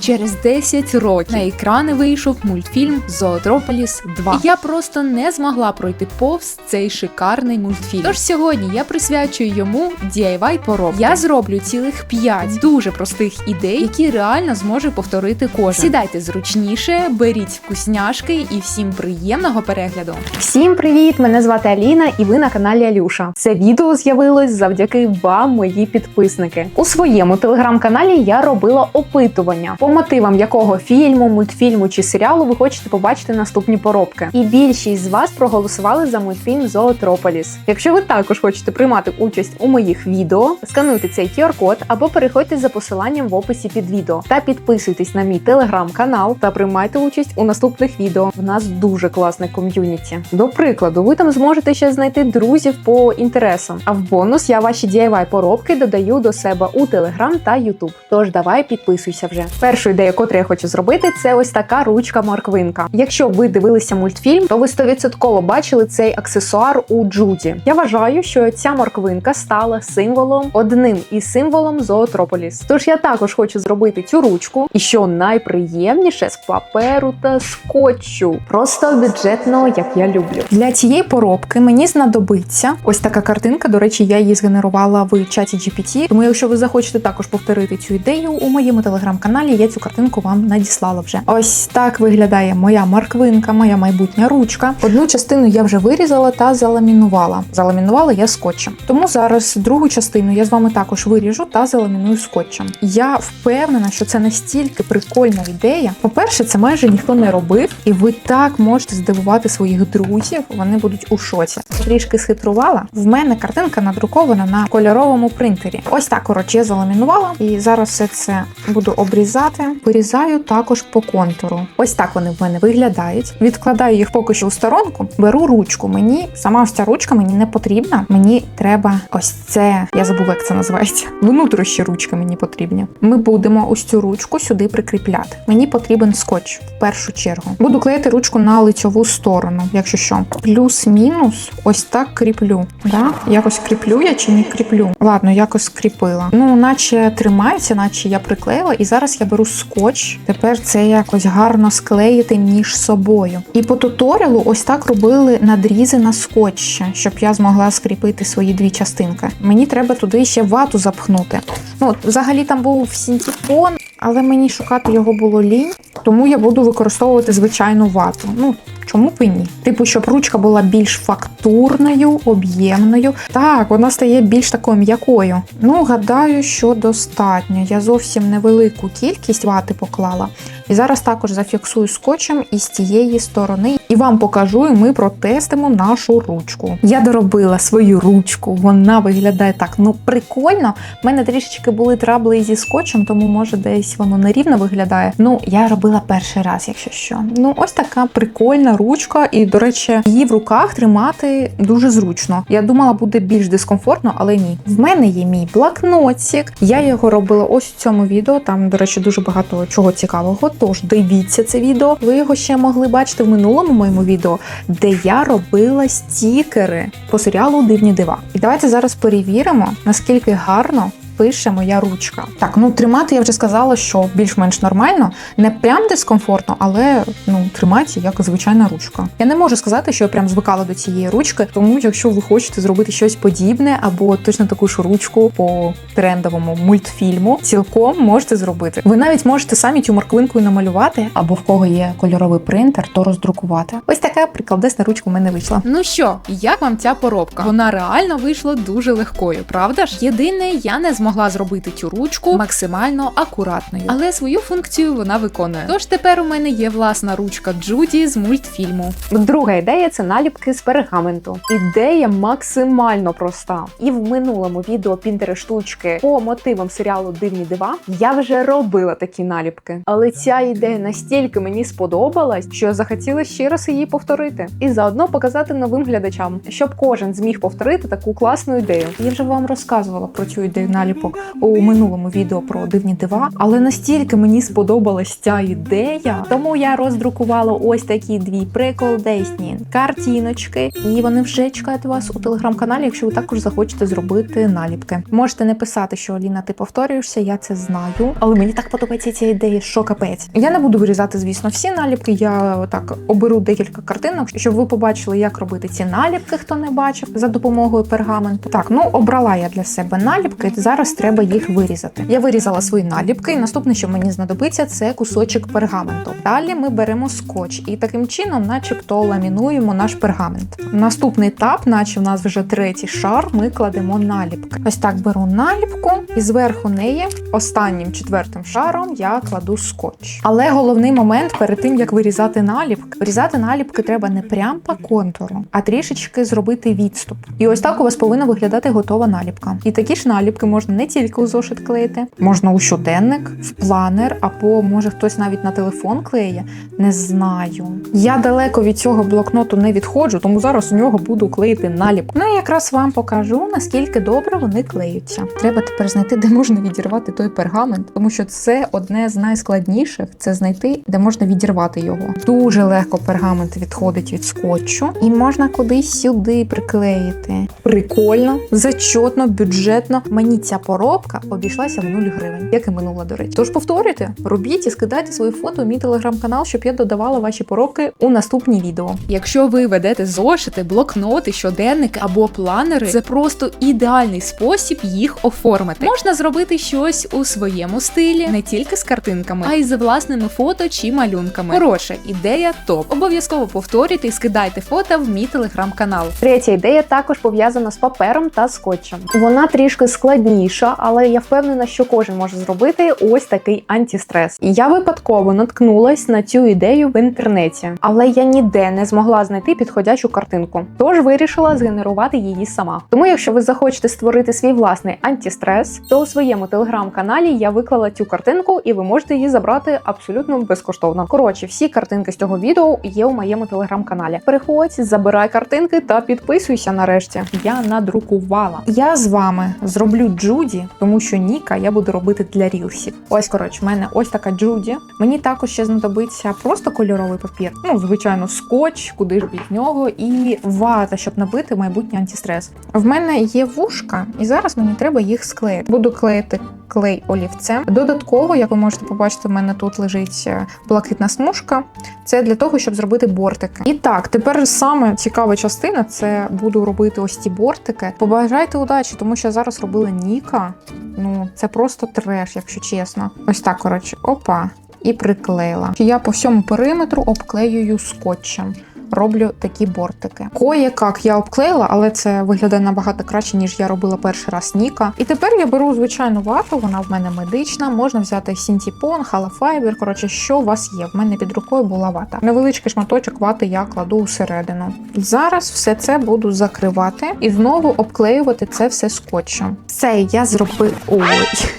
Через 10 років на екрани вийшов мультфільм Зоотрополіс 2. І я просто не змогла пройти повз цей шикарний мультфільм. Тож сьогодні я присвячую йому DIY пороб. Я зроблю цілих 5 дуже простих ідей, які реально зможе повторити кожен. Сідайте зручніше, беріть вкусняшки і всім приємного перегляду. Всім привіт! Мене звати Аліна, і ви на каналі Алюша. Це відео з'явилось завдяки вам, мої підписники. У своєму телеграм-каналі я робила опитування, по мотивам якого фільму, мультфільму чи серіалу ви хочете побачити наступні поробки. І більшість з вас проголосували за мультфільм Зоотрополіс. Якщо ви також хочете приймати участь у моїх відео, скануйте цей QR-код або переходьте за посиланням в описі під відео та підписуйтесь на мій телеграм-канал та приймайте участь у наступних відео. В нас дуже класне ком'юніті. До прикладу, ви там зможете ще знайти друзів по інтересам. А в бонус я ваші DIY поробки додаю до себе у Телеграм та Ютуб. Тож давай підписуйся вже. Першу ідею, котру я хочу зробити, це ось така ручка морквинка. Якщо ви дивилися мультфільм, то ви 100% бачили цей аксесуар у Джуді. Я вважаю, що ця морквинка стала символом одним із символом Зоотрополіс. Тож я також хочу зробити цю ручку, і що найприємніше з паперу та скотчу. Просто бюджетно, як я люблю. Для цієї поробки мені знадобиться ось така картинка. До речі, я її згенерувала в чаті GPT. Тому, якщо ви захочете також повторити цю ідею у моєму телеграм-каналі, я цю картинку вам надіслала вже. Ось так виглядає моя морквинка, моя майбутня ручка. Одну частину я вже вирізала та заламінувала. Заламінувала я скотчем. Тому зараз другу частину я з вами також виріжу та заламіную скотчем. Я впевнена, що це настільки прикольна ідея. По-перше, це майже ніхто не робив, і ви так можете здивувати своїх друзів. Вони будуть у шоці. Трішки схитрувала. В мене картинка надрукована на кольоровому принтері. Ось так, коротше, я заламінувала, і зараз все це буду обрізати. Вирізаю також по контуру. Ось так вони в мене виглядають. Відкладаю їх поки що у сторонку. Беру ручку. Мені сама ось ця ручка мені не потрібна. Мені треба ось це. Я забула, як це називається. Внутрішні ручки мені потрібні. Ми будемо ось цю ручку сюди прикріпляти. Мені потрібен скотч в першу чергу. Буду клеїти ручку на лицьову сторону, якщо що. Плюс-мінус, ось так кріплю. Да? Якось кріплю я чи не кріплю? Ладно, якось скріпила. Ну, наче тримається, наче я приклеїла, і зараз я беру скотч. Тепер це якось гарно склеїти між собою. І по туторіалу ось так робили надрізи на скотч, щоб я змогла скріпити свої дві частинки. Мені треба туди ще вату запхнути. Ну, взагалі там був синтепон, але мені шукати його було лінь, тому я буду використовувати звичайну вату. Ну, Чому б і ні? Типу, щоб ручка була більш фактурною, об'ємною. Так, вона стає більш такою м'якою. Ну, гадаю, що достатньо. Я зовсім невелику кількість вати поклала. І зараз також зафіксую скотчем із тієї сторони. І вам покажу, і ми протестимо нашу ручку. Я доробила свою ручку, вона виглядає так. Ну, прикольно. У мене трішечки були трабли зі скотчем, тому може десь воно нерівно виглядає. Ну, я робила перший раз, якщо що. Ну, ось така прикольна ручка, і, до речі, її в руках тримати дуже зручно. Я думала, буде більш дискомфортно, але ні. В мене є мій блокнотик. Я його робила ось у цьому відео. Там, до речі, дуже багато чого цікавого. Тож дивіться це відео. Ви його ще могли бачити в минулому моєму відео, де я робила стікери по серіалу Дивні дива. І давайте зараз перевіримо, наскільки гарно. Пише моя ручка. Так, ну тримати я вже сказала, що більш-менш нормально, не прям дискомфортно, але ну тримається як звичайна ручка. Я не можу сказати, що я прям звикала до цієї ручки, тому якщо ви хочете зробити щось подібне або точно таку ж ручку по трендовому мультфільму, цілком можете зробити. Ви навіть можете самі цю морквинку намалювати, або в кого є кольоровий принтер, то роздрукувати. Ось така прикладесна ручка в мене вийшла. Ну що, як вам ця поробка? Вона реально вийшла дуже легкою, правда ж? Єдине, я не змогла зробити цю ручку максимально акуратною, але свою функцію вона виконує. Тож тепер у мене є власна ручка Джуді з мультфільму. Друга ідея це наліпки з пергаменту. Ідея максимально проста. І в минулому відео Пінтери штучки по мотивам серіалу Дивні дива я вже робила такі наліпки. Але ця ідея настільки мені сподобалась, що я захотіла ще раз її повторити і заодно показати новим глядачам, щоб кожен зміг повторити таку класну ідею. Я вже вам розказувала про цю ідею наліпки наліпок у минулому відео про дивні дива, але настільки мені сподобалась ця ідея, тому я роздрукувала ось такі дві приколдесні картиночки, і вони вже чекають вас у телеграм-каналі, якщо ви також захочете зробити наліпки. Можете не писати, що Аліна, ти повторюєшся, я це знаю. Але мені так подобається ця ідея, що капець. Я не буду вирізати, звісно, всі наліпки. Я так оберу декілька картинок, щоб ви побачили, як робити ці наліпки, хто не бачив, за допомогою пергаменту. Так, ну обрала я для себе наліпки. Зараз треба їх вирізати. Я вирізала свої наліпки, і наступне, що мені знадобиться, це кусочок пергаменту. Далі ми беремо скотч і таким чином, начебто, ламінуємо наш пергамент. Наступний етап, наче в нас вже третій шар, ми кладемо наліпки. Ось так беру наліпку, і зверху неї, останнім четвертим шаром, я кладу скотч. Але головний момент перед тим як вирізати наліпки, вирізати наліпки треба не прям по контуру, а трішечки зробити відступ. І ось так у вас повинна виглядати готова наліпка. І такі ж наліпки можна не тільки у зошит клеїти, можна у щоденник, в планер, або може хтось навіть на телефон клеє. Не знаю. Я далеко від цього блокноту не відходжу, тому зараз у нього буду клеїти наліпку. Ну і якраз вам покажу, наскільки добре вони клеються. Треба тепер знайти, де можна відірвати той пергамент, тому що це одне з найскладніших це знайти, де можна відірвати його. Дуже легко пергамент відходить від скотчу, і можна кудись сюди приклеїти. Прикольно, зачетно, бюджетно. Мені ця поробка обійшлася в 0 гривень, як і минула, до речі. Тож повторюйте, робіть і скидайте свої фото у мій телеграм-канал, щоб я додавала ваші поробки у наступні відео. Якщо ви ведете зошити, блокноти, щоденники або планери, це просто ідеальний спосіб їх оформити. Можна зробити щось у своєму стилі, не тільки з картинками, а й з власними фото чи малюнками. Коротше, ідея топ. Обов'язково повторюйте і скидайте фото в мій телеграм-канал. Третя ідея також пов'язана з папером та скотчем. Вона трішки складніша, але я впевнена, що кожен може зробити ось такий антистрес. І я випадково наткнулась на цю ідею в інтернеті, але я ніде не змогла знайти підходячу картинку. Тож вирішила згенерувати її сама. Тому, якщо ви захочете створити свій власний антистрес, то у своєму телеграм-каналі я виклала цю картинку, і ви можете її забрати абсолютно безкоштовно. Коротше, всі картинки з цього відео є у моєму телеграм-каналі. Переходь, забирай картинки та підписуйся нарешті. Я надрукувала. Я з вами зроблю Джуді, тому що Ніка я буду робити для рілсів. Ось коротше, в мене ось така Джуді. Мені також ще знадобиться просто кольоровий папір. Ну, звичайно, скотч, куди ж від нього, і вата, щоб набити майбутній антистрес. В мене є вушка, і зараз мені треба їх склеїти. Буду клеїти клей олівцем. Додатково, як ви можете побачити, в мене тут лежить е, блакитна смужка. Це для того, щоб зробити бортики. І так, тепер саме цікава частина це буду робити ось ці бортики. Побажайте удачі, тому що зараз робила Ніка. Ну, це просто треш, якщо чесно. Ось так, коротше, опа. І приклеїла. Я по всьому периметру обклеюю скотчем. Роблю такі бортики. Кое-як я обклеїла, але це виглядає набагато краще, ніж я робила перший раз Ніка. І тепер я беру звичайну вату, вона в мене медична. Можна взяти сінтіпон, халафайбер. Коротше, що у вас є? В мене під рукою була вата. Невеличкий шматочок вати я кладу усередину. Зараз все це буду закривати і знову обклеювати це все скотчем. Все я зробив. Ой.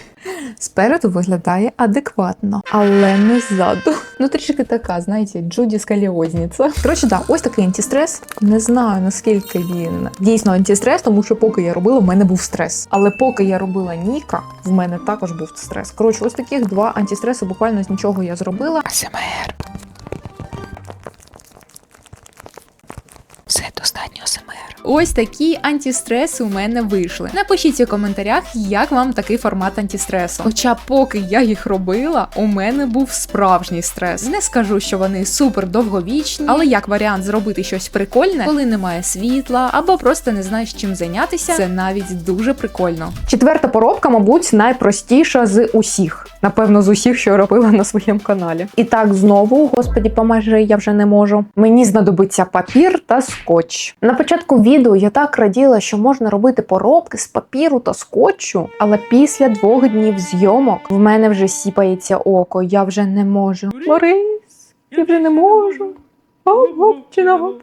Спереду виглядає адекватно, але не ззаду. Ну трішки така, знаєте, Джуді Скаліозніця. Коротше, да, ось такий антистрес. Не знаю наскільки він дійсно антистрес, тому що поки я робила, в мене був стрес. Але поки я робила Ніка, в мене також був стрес. Коротше, ось таких два антистреси буквально з нічого я зробила. АСМР. Ось такі антистреси у мене вийшли. Напишіть у коментарях, як вам такий формат антистресу. Хоча, поки я їх робила, у мене був справжній стрес. Не скажу, що вони супер довговічні, але як варіант зробити щось прикольне, коли немає світла або просто не знаєш чим зайнятися, це навіть дуже прикольно. Четверта поробка, мабуть, найпростіша з усіх. Напевно, з усіх, що робила на своєму каналі. І так, знову, господі, поможи, я вже не можу. Мені знадобиться папір та скотч. На початку відео я так раділа, що можна робити поробки з папіру та скотчу, але після двох днів зйомок в мене вже сіпається око. Я вже не можу. Борис, я вже не можу. Оп-оп, чи на гоп.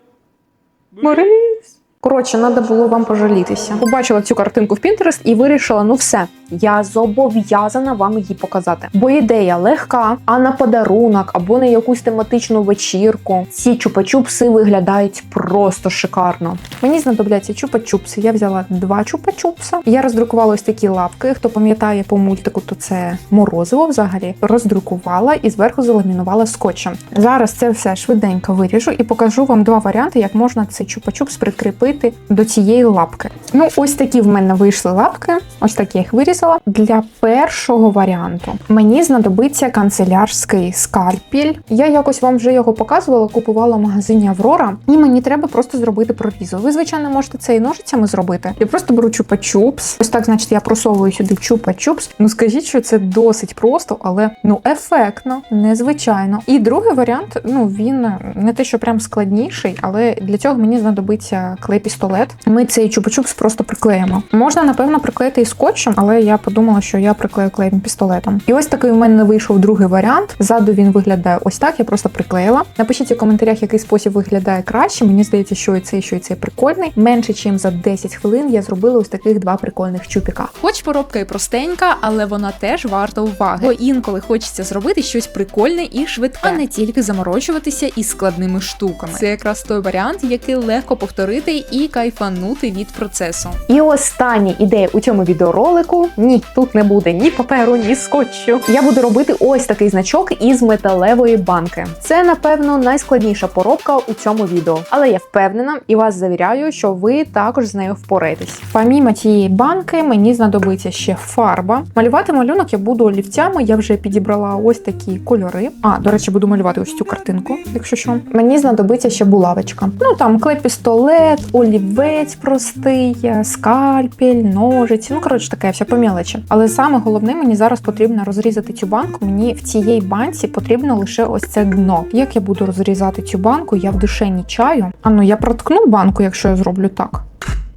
Борис. Коротше, треба було вам пожалітися. Побачила цю картинку в Pinterest і вирішила: ну все, Я зобов'язана вам її показати. Бо ідея легка, а на подарунок або на якусь тематичну вечірку. Ці чупа-чупси виглядають просто шикарно. Мені знадобляться чупа-чупси. Я взяла два чупа-чупса. Я роздрукувала ось такі лапки. Хто пам'ятає по мультику, то це морозиво взагалі. Роздрукувала і зверху заламінувала скотчем. Зараз це все швиденько виріжу і покажу вам два варіанти, як можна цей чупа-чупс прикріпити до цієї лапки. Ну, ось такі в мене вийшли лапки. Ось так я їх вирізала. Для першого варіанту мені знадобиться канцелярський скальпель. Я якось вам вже його показувала, купувала в магазині Аврора, і мені треба просто зробити прорізу. Ви, звичайно, можете це і ножицями зробити. Я просто беру чупа-чупс. Ось так, значить, я просовую сюди чупа-чупс. Ну скажіть, що це досить просто, але ну ефектно, незвичайно. І другий варіант, ну він не те, що прям складніший, але для цього мені знадобиться клей-пістолет. Ми цей чупа-чупс просто приклеїмо. Можна, напевно, приклеїти і скотчем, але я подумала, що я приклею клеєм пістолетом. І ось такий у мене вийшов другий варіант. Ззаду він виглядає ось так. Я просто приклеїла. Напишіть у коментарях, який спосіб виглядає краще. Мені здається, що і цей, що і цей прикольний. Менше ніж за 10 хвилин я зробила ось таких два прикольних чупіка. Хоч поробка і простенька, але вона теж варта уваги. Бо інколи хочеться зробити щось прикольне і швидке, а не тільки заморочуватися із складними штуками. Це якраз той варіант, який легко повторити і кайфанути від процесу. І остання ідея у цьому відеоролику: ні, тут не буде ні паперу, ні скотчу. Я буду робити ось такий значок із металевої банки. Це, напевно, найскладніша поробка у цьому відео. Але я впевнена і вас завіряю, що ви також з нею впораєтесь. Помімо цієї банки, мені знадобиться ще фарба. Малювати малюнок я буду олівцями. Я вже підібрала ось такі кольори. А, до речі, буду малювати ось цю картинку, якщо що. Мені знадобиться ще булавочка. Ну там клей-пістолет, олівець простий, е, скальпель, ножиці. Ну коротше, таке все по мелочі. Але саме головне, мені зараз потрібно розрізати цю банку. Мені в цій банці потрібно лише ось це дно. Як я буду розрізати цю банку? Я в душені чаю. А ну я проткну банку, якщо я зроблю так.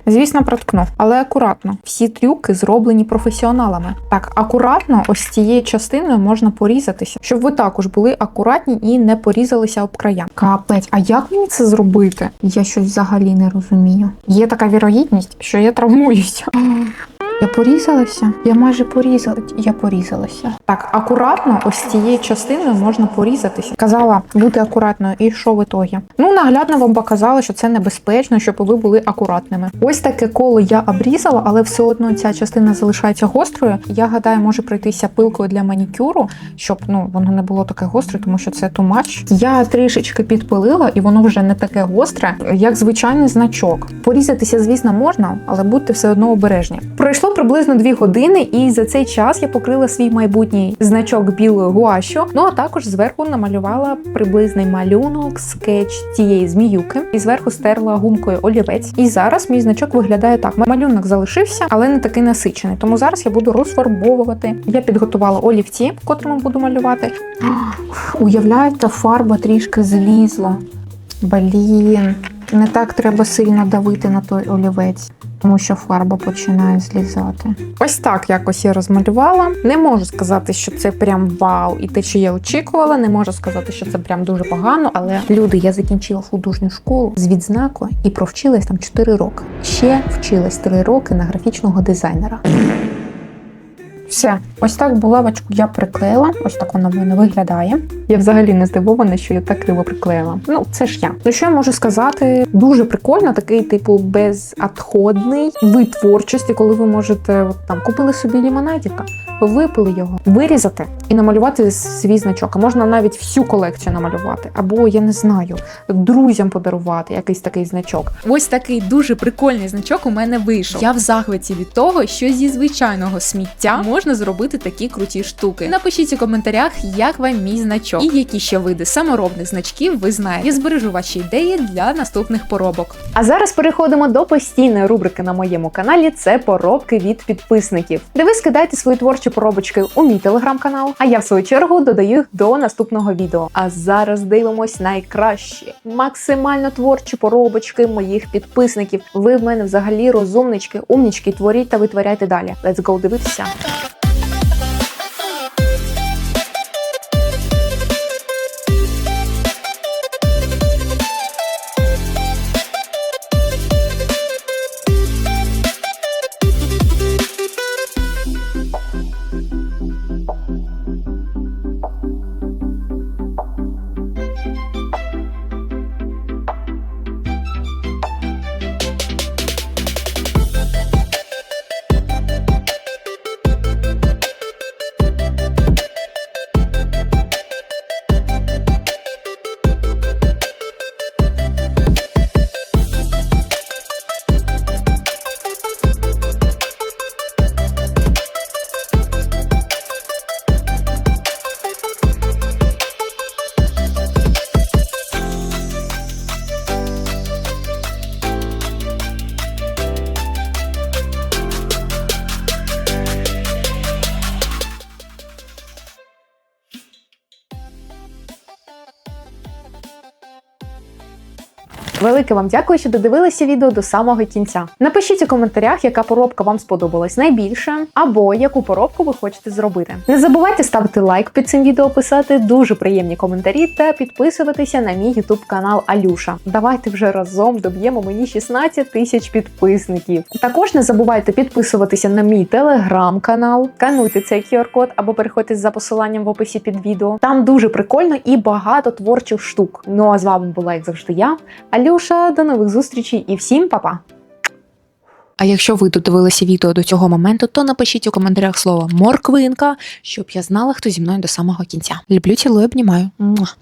Звісно, проткну, але акуратно. Всі трюки зроблені професіоналами. Так, акуратно, ось цією частиною можна порізатися, щоб ви також були акуратні і не порізалися об края. Капець, а як мені це зробити? Я щось взагалі не розумію. Є така вірогідність, що я травмуюся. Я порізалася? Я майже порізалася. Я порізалася. Так, акуратно, ось цією частиною можна порізатися. Казала бути акуратною, і що в ітогі? Ну, наглядно вам показала, що це небезпечно, щоб ви були акуратними. Ось таке коло я обрізала, але все одно ця частина залишається гострою. Я гадаю, може пройтися пилкою для манікюру, щоб ну воно не було таке гостре, тому що це much. Я трішечки підпилила, і воно вже не таке гостре, як звичайний значок. Порізатися, звісно, можна, але будьте все одно обережні. Пройшло приблизно 2 години, і за цей час я покрила свій майбутній значок білою гуашю. Ну а також зверху намалювала приблизний малюнок, скетч цієї зміюки, і зверху стерла гумкою олівець. І зараз мій значок виглядає так: малюнок залишився, але не такий насичений. Тому зараз я буду розфарбовувати. Я підготувала олівці, котрими буду малювати. Уявляєте, фарба трішки злізла. Блін, не так треба сильно давити на той олівець. Тому що фарба починає злізати. Ось так якось я розмалювала. Не можу сказати, що це прям вау, і те, що я очікувала. Не можу сказати, що це прям дуже погано. Але люди, я закінчила художню школу з відзнакою і провчилась там 4 роки. Ще вчилась 3 роки на графічного дизайнера. Все, ось так булавочку я приклеїла. Ось так вона в мене виглядає. Я взагалі не здивована, що я так криво приклеїла. Ну, це ж я. Ну що я можу сказати? Дуже прикольно, такий, типу, безотходний вид творчості, коли ви можете от, там купили собі лімонадіка, випили його, вирізати і намалювати свій значок. А можна навіть всю колекцію намалювати, або я не знаю, друзям подарувати якийсь такий значок. Ось такий дуже прикольний значок у мене вийшов. Я в захваті від того, що зі звичайного сміття можна зробити такі круті штуки. Напишіть у коментарях, як вам мій значок і які ще види саморобних значків ви знаєте. Я збережу ваші ідеї для наступних поробок. А зараз переходимо до постійної рубрики на моєму каналі: це поробки від підписників, де ви скидаєте свої творчі поробочки у мій телеграм-канал. А я в свою чергу додаю їх до наступного відео. А зараз дивимось найкращі, максимально творчі поробочки моїх підписників. Ви в мене взагалі розумнички, умнічки, творіть та витворяйте далі. Let's go дивитися. Велике вам дякую, що додивилися відео до самого кінця. Напишіть у коментарях, яка поробка вам сподобалась найбільше, або яку поробку ви хочете зробити. Не забувайте ставити лайк під цим відео, писати дуже приємні коментарі та підписуватися на мій YouTube канал Алюша. Давайте вже разом доб'ємо мені 16 тисяч підписників. Також не забувайте підписуватися на мій телеграм-канал, скануйте цей QR-код або переходьте за посиланням в описі під відео. Там дуже прикольно і багато творчих штук. Ну а з вами була, як завжди, я, Алюша. До нових зустрічей і всім па-па! А якщо ви додивилися відео до цього моменту, то напишіть у коментарях слово морквинка, щоб я знала, хто зі мною до самого кінця. Люблю, цілую, обнімаю.